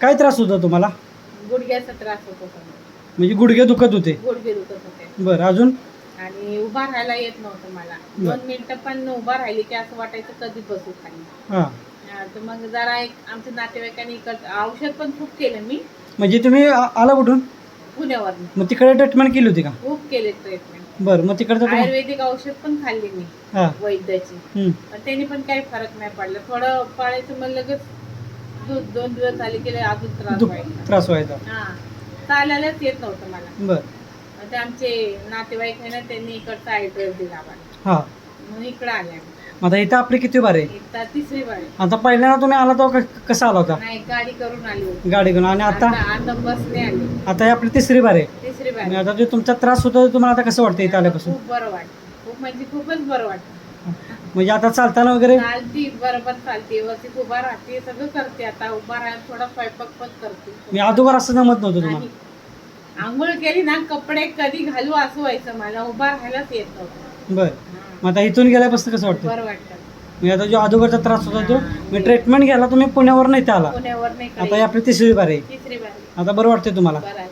काय त्रास होता तुम्हाला? गुडघ्याचा त्रास होत. म्हणजे गुडघे दुखत होते? गुडघे दुखत होते. बरं अजून? आणि उभा राहायला येत नव्हतं मला. दोन मिनिटं पण उभा राहिली की असं वाटायचं कधी बसू खाली हां. हा, तर मग जरा एक आमच्या नातेवाईकांनी इकडं औषध पण खूप केलं मी. म्हणजे तुम्ही आ- आला कुठून? पुण्यावर मग तिकडे ट्रीटमेंट केली होती का? खूप केले ट्रीटमेंट बरं मग तिकडचं आयुर्वेदिक औषध पण खाल्ली मी हां. वैद्याची. पण त्यांनी पण काही फरक नाही पडला. थोडं पळायचं मग लगेच दोन दिवस झाले की अजून त्रास दुख व्हायचा त्रास व्हायचा. हा. चालायलाच येत नव्हतं मला. बरं. मग ते आमचे नातेवाईक आहे ना त्यांनी इकडचा ऍड्रेस दिला मला हां. म्हणून इकडं आले आम्ही. मग आता इथं आपली किती बार? आहे तिसरी बार. आता पहिल्यांदा तुम्ही आला क- कसा आला होता? नाही गाडी करून आली होती. गाडी घेऊन आणि आता? आता आता बसने आली. आता ही आपली तिसरी बार. आहे तिसरी बार. आणि आता जे तुमचा त्रास होता तो तुम्हाला आता कसं वाटतं इथं आल्यापासून? खूप बरं वाटतं खूप म्हणजे खूपच बरं वाटतं म्हणजे आता चालताना वगैरे? चालती बरोबर चालते. वरती उभा राहते सगळं करते. आता उभा थोडा स्वयंपाक पण करते. मी अगोदर असं जमत नव्हतं तुम्हाला. आंघोळ केली ना कपडे कधी घालू असं व्हायचं मला. उभा राहायलाच येत नव्हतं. बरं. हा. मग आता इथून गेल्यापासून कसं वाटतं? बरं वाटतं. म्हणजे आता जो अगोदरचा त्रास होता तो मी ट्रीटमेंट घ्यायला तुम्ही पुण्यावर नाही ते आला. पुण्यावर नाही आता ही आपली तिसरी बार. आहे तिसरी बार. आता बरं वाटतंय तुम्हाला? बरं आहे.